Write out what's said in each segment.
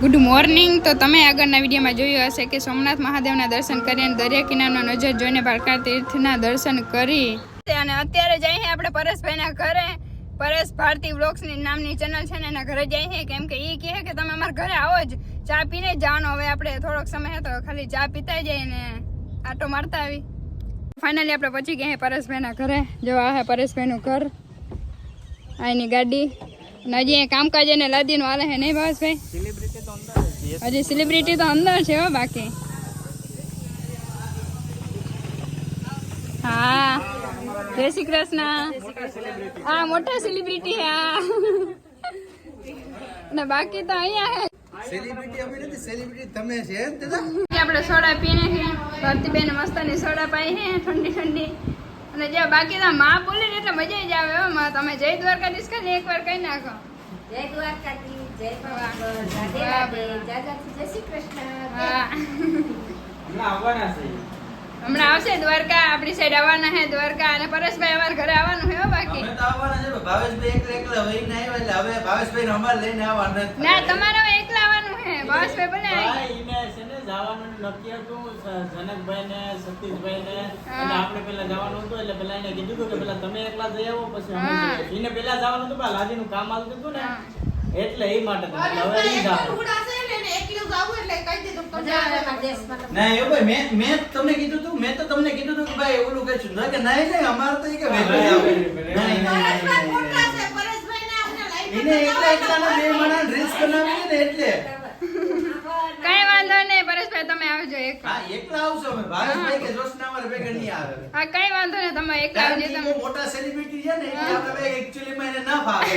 Good morning તો તમે આગળના વિડીયોમાં જોયું હશે કે સોમનાથ મહાદેવના દર્શન કરી અને દરિયા કિનારનો નજર જોઈને બાળકા તીર્થના દર્શન કરી. અને અત્યારે જઈએ આપણે પરેશભાઈના ઘરે. પરેશ ભારતી વ્લોગ્સની નામની ચેનલ છે ને એના ઘરે જઈએ કેમ કે એ કહે કે તમે અમારા ઘરે આવો જ. ચા પીને જવાનો. હવે આપણે થોડોક સમય હતો, ખાલી ચા પીતા જઈએ ને આટો મારતા આવી. ફાઇનલી આપણે પહોંચી ગયા પરેશભાઈના ઘરે. જોવા હે પરેશભાઈનું ઘર. આ ગાડી. અને હજી કામકાજ એને લાદીનું હાલે છે નહીં ભાવેશભાઈ? હજી સેલિબ્રિટી તો અંદર છે હો બાકી. હા. જય શ્રી કૃષ્ણ. હા મોટા સેલિબ્રિટી હા. ને બાકી તો અહીંયા હે. સેલિબ્રિટી અમે નથી સેલિબ્રિટી તમે છે આપણે સોડા પીને છે. ભારતીબેન મસ્તાની સોડા પાઈ છે ઠંડી ઠંડી. અને જ્યાં બાકી તો માં બોલે ને એટલે મજા જ આવે હો. માં તમે જય દ્વારકાધીશ એક એકવાર કહી નાખો. જય દ્વારકાધીશ. જય શ્રી કૃષ્ણ. હમણાં આવશે દ્વારકા આપણી સાઈડ આવવાના હે દ્વારકા અને પરેશભાઈ અમારા ઘરે આવવાનું હે બાકી. અમે તો આવવાના છે ભાવેશભાઈ એકલા એકલા હોઈને આવ્યા એટલે હવે ભાવેશભાઈ અમાર લઈને આવવાના ના તમારે હવે એકલા આવવાનું છે. ભાવેશભાઈ. હા, ઈને છે ને જવાનું નક્કી હતું જનકભાઈ ને સતીશભાઈ ને અને આપણે પેલા જવાનું હતું એટલે પેલા એને કીધું હતું કે પેલા તમે એકલા જઈ આવો પછી અમે હા. ઈને પેલા જવાનું હતું પણ લાદીનું કામ આવતું હતું ને. હા. એટલે એ માટે. હવે ઈ જાવ. ના ભાઈ મેં મેં તમને કીધું તું મેં તો તમને કીધું તું કે ભાઈ ઓલું કઈ કે નહીં નહીં અમારે તો કે. એને બે ને એટલે. કઈ વાંધો નહીં પરેશભાઈ તમે આવજો એક. હા એકલા આવશો અમે. ભાવેશભાઈ કે જોશના અમારે ભેગા નહીં આવે. હા કઈ વાંધો નહીં તમે એકલા આવજો તમે. મોટા સેલિબ્રિટી છે ને એટલે આપણે ભાઈ માં એને ના ફાવે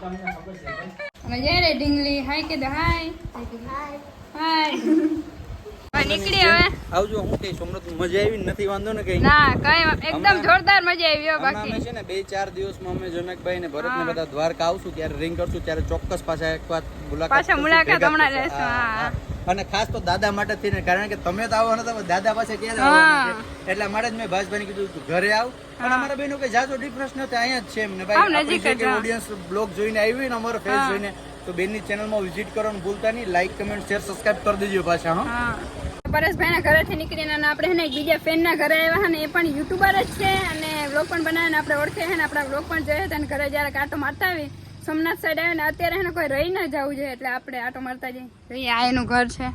તમને ખબર છે અને રે ઢીંગલી. હાય કે હાય. હાય. હવે નીકળી હવે. આવજો હું કઈ સોમનાથ મજા આવી નથી વાંધો ને કઈ. ના કઈ એકદમ જોરદાર મજા આવી હો બાકી અમે છે ને બે ચાર દિવસમાં અમે જનકભાઈ ને ભરત ને બધા દ્વારકા આવશું ત્યારે રિંગ કરશું ત્યારે ચોક્કસ પાછા એક વાર મુલાકાત પાછા મુલાકાત હમણાં લેશું. હા. અને ખાસ તો દાદા માટે થઈને કારણ કે તમે તો આવવાના હતા દાદા પાસે ક્યારે. આવવાના છે? એટલા માટે જ મેં ભાસભાઈને કીધું તું ઘરે આવ. અને. અમારા બેનો કે જાજો ડિફરન્સ નથી અહીંયા જ છે એમને આવ ભાઈ નજીક ઓડિયન્સ બ્લોગ જોઈને આવી ને અમારો ફેસ જોઈને તો બેનની ચેનલમાં વિઝિટ કરવાનું ભૂલતા નહીં. લાઈક કમેન્ટ શેર સબસ્ક્રાઇબ કરી દેજો પાછા હા. પરેશભાઈના ઘરેથી નીકળીને અને આપણે હે ને એક બીજા ફ્રેન્ડના ઘરે આવ્યા ને એ પણ યુટ્યુબર જ છે. અને વ્લોગ પણ બનાવીને આપણે ઓળખે છે ને આપણા વ્લોગ પણ જોઈએ હતા અને ઘરે જ્યારે કાંટો મારતા આવી સોમનાથ સાઈડ આવે ને અત્યારે એને કોઈ રહી ના જવું જોઈએ એટલે આપણે આટો મારતા જઈએ. જોઈએ આ એનું ઘર છે.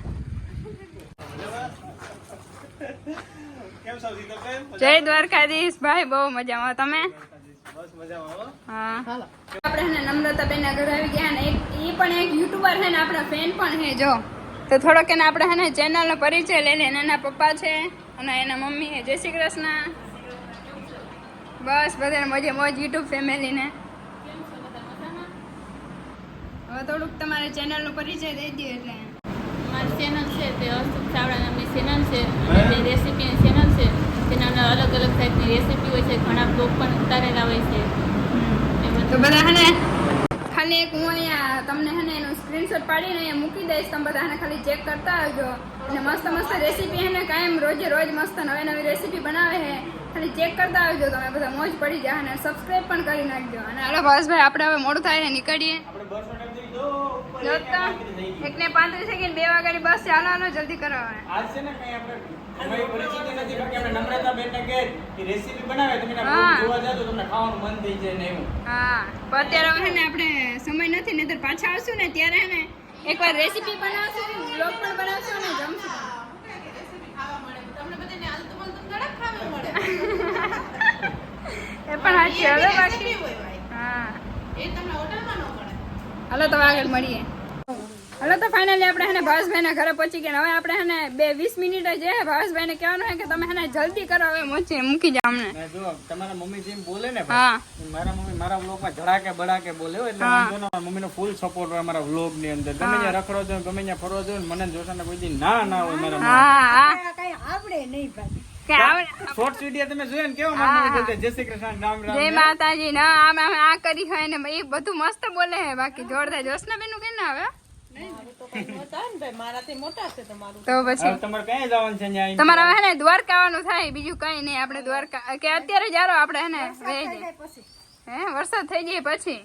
જય દ્વારકાધીશ. ભાઈ બહુ મજામાં. તમે? હા. આપણે હે ને નમ્રતાબેન ના ઘરે આવી ગયા ને એક એ પણ એક યુટ્યુબર છે ને આપણા ફેન પણ છે જો. તો થોડોક એને આપણે હે ને ચેનલ પરિચય લઈ લઈએ. એના પપ્પા છે અને એના મમ્મી છે. જય શ્રી કૃષ્ણ. બસ બધાને મજે મોજ યુટ્યુબ ફેમિલીને હવે થોડુંક તમારે ચેનલ નો પરિચય દઈ દો એટલે. મારી ચેનલ છે તે અસ્તુપ ચાવડા નામની ચેનલ છે. અને તે રેસીપીની ચેનલ છે. તેના અંદર અલગ અલગ ટાઈપની રેસીપી હોય છે. ઘણા બ્લોગ પણ ઉતારેલા હોય છે. તો બધા હે ને ખાલી એક હું અહીંયા તમને હે ને એનું સ્ક્રીનશોટ પાડીને અહીંયા મૂકી દઈશ. તમે બધા હે ખાલી ચેક કરતા આવજો. અને મસ્ત મસ્ત રેસીપી હે ને કાયમ રોજે રોજ મસ્ત નવી નવી રેસીપી બનાવે છે ખાલી ચેક કરતા આવજો. તમે બધા મોજ પડી જાય અને સબસ્ક્રાઈબ પણ કરી નાખજો. અને હાલો ભાવેશભાઈ આપણે હવે મોડું થાય ને નીકળીએ આપણે બસ સ્ટેન્ડથી જો ઉપર જો એક ને પાંત્રીસ સેકન્ડ બે વાગ્યાની બસ છે. હાલો હાલો જલ્દી કરો હવે. આજ છે ને કઈ આપણે અમારી નથી બાકી આપણે નમ્રતા બેનને કહે કે રેસીપી બનાવે તમે એના હા. blog જોવા જાઓ તમને ખાવાનું મન થઈ જાય ને એવું. હા. પણ અત્યારે હવે ને આપણે સમય નથી નહીતર પાછા આવશું ને ત્યારે ને એકવાર રેસીપી બનાવશું બ્લોગ પણ બનાવશું અને જમશું. એ પણ સાચી હવે બાકી હા હાલો તો આગળ મળીએ. હાલો તો ફાઇનલી આપણે હેને ભાવેશભાઈના ઘરે પહોંચી ગયા. હવે આપણે હેને બે વીસ મિનિટ જ છે ભાવેશભાઈને કહેવાનું છે કે તમે હેને જલ્દી કરો હવે મોચી મૂકી જાવ અમને. જો તમારા મમ્મી જેમ બોલે ને હા. મારા મમ્મી મારા વ્લોગમાં ધડાકે બડાકે બોલે હો, એટલે. વાંધો ના મમ્મીનો ફૂલ સપોર્ટ હોય મારા વ્લોગની અંદર. ગમે ત્યાં રખડો છો ગમે ત્યાં ફરવા જો મને જોશાને કોઈ દી ના ના હોય મારા હા હા. કઈ આવડે નહીં ભાઈ. તમે જોયા ને કેવો મારા મમ્મી જય શ્રી કૃષ્ણ રામ રામ જય માતાજી. ના આમ આમ આ કરી હોય ને એ બધું મસ્ત બોલે હે બાકી જોરદાર. જોશના બેનું કે ના આવે? તો પછી? હવે તમારે હે ને દ્વારકા આવવાનું થાય. બીજું કઈ નહીં. આપણે દ્વારકા કે અત્યારે જારો આપણે હે ને હે વરસાદ થઈ જાય પછી.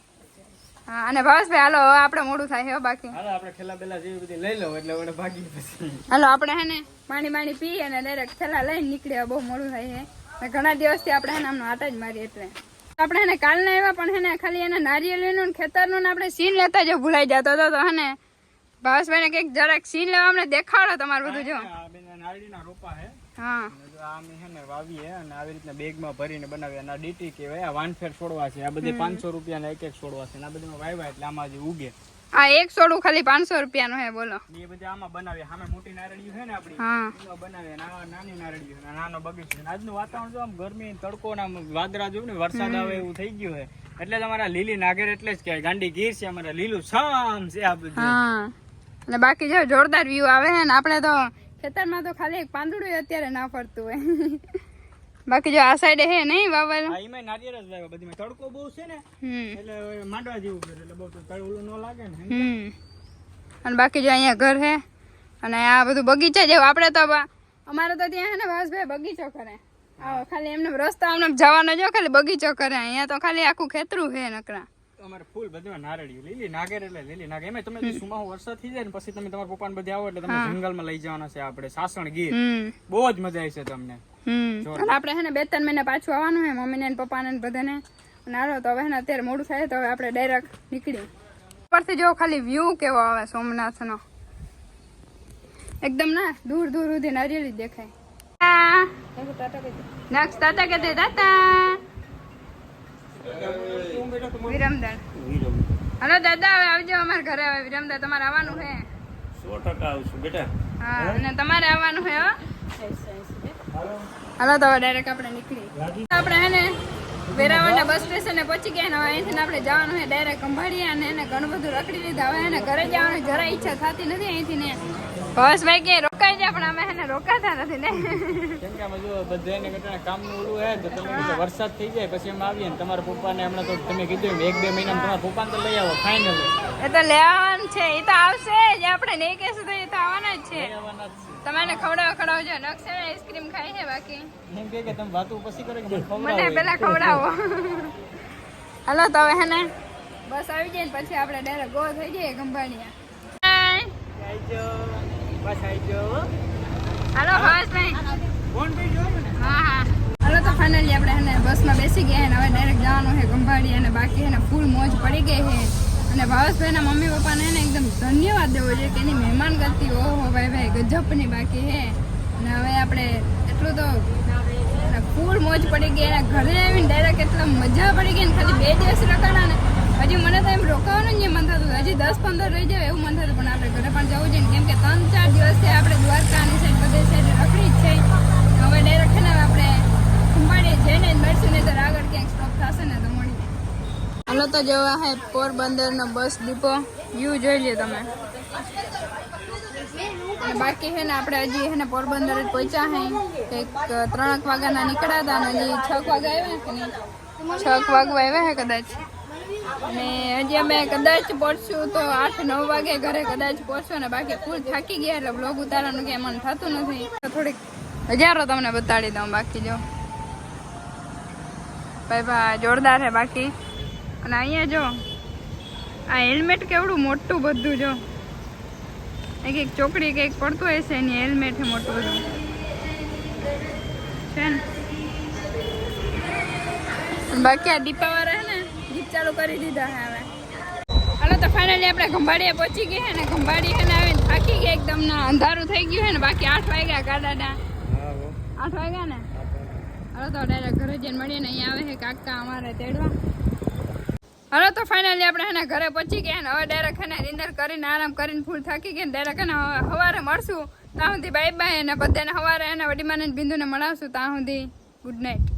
હા અને ભાવેશભાઈ હાલો આપણે મોડું થાય હે બાકી. હાલો આપણે ખેલા બેલા જેવી બધી લઈ લો એટલે વડે ભાગી પછી. હાલો આપણે હે ને પાણી પાણી પી અને ડાયરેક્ટ થેલા લઈને નીકળ્યા બહુ મોડું થાય હે. ઘણા દિવસથી આપણે હે ને આમનો આટા જ મારી એટલે. આપણે હેને કાલના આવ્યા પણ હે ને ખાલી એને નારિયેળીનું ને ખેતરનું ને આપણે સીન લેતા જો ભૂલાઈ જતો હતો તો હે ને. ભાવેશભાઈને કંઈક જરાક સીન લેવા અમને દેખાડો તમારું બધું જો. નારિયેળીના રોપા હે. હા. ને વાવીએ અને આવી રીતના બેગમાં ભરીને બનાવીએ. અને ડીટી કહેવાય આ વાનફેર છોડવા છે. આ બધી પાંચસો રૂપિયાના એક એક છોડવા છે. આ બધીમાં વાવ્યા એટલે આમાં જે ઉગે. આ એક સોડું ખાલી પાંચસો રૂપિયાનું હે બોલો. એ બધા આમાં બનાવીએ. સામે મોટી નારળીઓ છે ને આપણી હા. બનાવીએ. નાની નારળીઓ નાનો બગીચો આજનું વાતાવરણ જો આમ ગરમી તડકો ના વાદળા ને વરસાદ આવે એવું થઈ ગયું છે. એટલે તમારા લીલી નાગર એટલે જ કહેવાય. ગાંડી ગીર છે અમારા લીલું છમ છે આ બધું. હા. અને બાકી જો જોરદાર વ્યૂ આવે છે ને આપણે તો ખેતરમાં તો ખાલી એક પાંદડું અત્યારે ના ફરતું હોય. બાકી જો આ સાઈડે હે નહીં વાવલ હા એમાંય નારિયેળ જ વાવ્યા. બધીમાં તડકો બહુ છે ને એટલે માંડવા જેવું કરે એટલે બહુ તળ ન લાગે ને હમ. અને બાકી જો અહીંયા ઘર હે અને આ બધું બગીચા જેવું. આપણે તો અમારે તો ત્યાં હે ને વાસભાઈ બગીચો કરે. આવો ખાલી એમને રસ્તા આમને જવાનો જો ખાલી બગીચો કરે. અહીંયા તો ખાલી આખું ખેતરું હે નકરા. અમારે ફૂલ બધું નારળિયું. લીલી નાગેર એટલે લીલી નાગે એમાં તમે જે વરસાદ થઈ જાય ને પછી તમે તમારા પપ્પાને બધે આવો એટલે તમે જંગલમાં લઈ જવાના છે આપણે. સાસણ ગીર. બહુ જ મજા આવી છે તમને. હમ. આપણે હે ને બે ત્રણ મહિના પાછું આવવાનું હે મમ્મીને ને પપ્પાને ને બધાને. નારો તો હવે અત્યારે મોડું થાય તો હવે આપણે ડાયરેક્ટ નીકળી ઉપરથી જો ખાલી વ્યૂ કેવો આવે સોમનાથનો. એકદમ ના દૂર દૂર સુધી નારિયેળી દેખાય. નેક્સ્ટ તાતા કે દે તાતા વિરમદાર હલો દાદા હવે આવજો અમારા ઘરે હવે વિરમદાર તમારે આવવાનું હે. સો ટકા આવશું બેટા. હા અને તમારે આવવાનું છે હો. હાલો તો ડાયરેક્ટ આપણે નીકળી. આપણે હે ને વેરાવળના બસ સ્ટેશને પહોંચી ગયા ને હવે અહીંથી આપણે જવાનું છે ડાયરેક્ટ કંભાળીયા અને એને ઘણું બધું રખડી લીધા. હવે એને ઘરે જવાની જરા ઈચ્છા થતી નથી અહીંથી ને. ભાઈ કે રોકાઈ જાય પણ અમે એને રોકાતા નથી ને. કેમ કે અમે જો બધાને ઘટાને કામનું ઓલું હે તો તમે વરસાદ થઈ જાય પછી અમે આવીએ ને તમારા પપ્પાને હમણાં તો તમે કીધું એક બે મહિનામાં તમારા પપ્પાને તો લઈ આવો ફાઇનલ એ તો લેવાનું છે એ તો આવશે જ આપણે નહીં કહેશું તો એ તો આવવાના જ છે. તમારે ખવડાવો ખવડાવજો નક્ષે આઈસ્ક્રીમ ખાઈ છે બાકી. એમ કે કે તમે વાતો પછી કરો કે મને. પેલા ખવડાવો. હાલો તો હવે હે ને બસ આવી જાય ને પછી આપણે ડાયરેક્ટ ગો થઈ જઈએ ગંભાણિયા. આવજો બસ આવજો હાલો હર્ષભાઈ ફોન પે જોયું ને? હા હા. હાલો તો ફાઇનલી આપણે હે ને બસમાં બેસી ગયા ને હવે ડાયરેક્ટ જવાનું છે ગંભાડી અને બાકી હે ફૂલ મોજ પડી ગઈ છે અને ભાવેશભાઈના મમ્મી પપ્પાને હે ને એકદમ ધન્યવાદ દેવો જોઈએ કે એની મહેમાન ગતિ ઓહો ભાઈ ભાઈ ગજબની બાકી હે. અને હવે આપણે એટલું તો ફૂલ મોજ પડી ગઈ અને ઘરે આવીને ડાયરેક્ટ એટલા મજા પડી ગઈ ને ખાલી બે દિવસ રોકાણા ને રોકાવાનું જ મન થતું હજી દસ પંદર રહી જાય એવું મન થતું પણ આપણે ઘરે પણ જવું જોઈએ ને કેમ કે ત્રણ ચાર દિવસથી આપણે દ્વારકાની સાઈડ બધી સાઈડ રખડી જ છે. હવે ડાયરેક્ટ છે ને હવે આપણે ખંભાળીએ જઈને જ મળશું નહીં તો આગળ ક્યાંક સ્ટોપ થશે ને તો મળીએ હાલો તો જોવા હે પોરબંદરનો બસ ડીપો વ્યૂ જોઈ લ્યો તમે. અને બાકી છે ને આપણે હજી છે ને પોરબંદર જ પહોંચ્યા હે. કંઈક ત્રણક વાગ્યાના નીકળ્યા હતા અને હજી છ વાગે આવ્યા કે નહીં? છ વાગવા આવ્યા હે કદાચ? અને હજી અમે કદાચ પહોંચશું તો આઠ નવ વાગે ઘરે કદાચ પહોંચશું ને બાકી ફૂલ થાકી ગયા એટલે બ્લોગ ઉતારવાનું કે મન થતું નથી. થોડીક હજારો તમને બતાડી દઉં બાકી જો. ભાઈ ભાઈ જોરદાર છે બાકી. અને અહીંયા જો, આ હેલ્મેટ કેવડું મોટું બધું જો. એક એક ચોકડી કંઈક પડતું હોય છે, એની હેલ્મેટ છે મોટું બધું. છે ને? બાકી આ દીપાવાળા ચાલુ કરી દીધા હવે. હાલો તો ફાઇનલી આપણે ખંભાળીએ પહોંચી ગયા અને ખંભાળી છે ને આવીને થાકી ગયા એકદમ ના અંધારું થઈ ગયું છે ને બાકી આઠ વાગ્યા ગાડાડા આઠ વાગ્યા ને? હાલો તો ડાયરેક્ટ ઘરે જઈને મળીએ ને અહીંયા આવે છે કાકા અમારે તેડવા. હાલો તો ફાઇનલી આપણે એના ઘરે પહોંચી ગયા ને હવે ડાયરેક્ટ એને નિંદર કરીને આરામ કરીને ફૂલ થાકી ગયા ને ડાયરેક્ટ એને સવારે મળશું. ત્યાં સુધી બાય બાય અને બધાને સવારે એને વડીમાને બિંદુને મળાવશું ત્યાં સુધી. Good night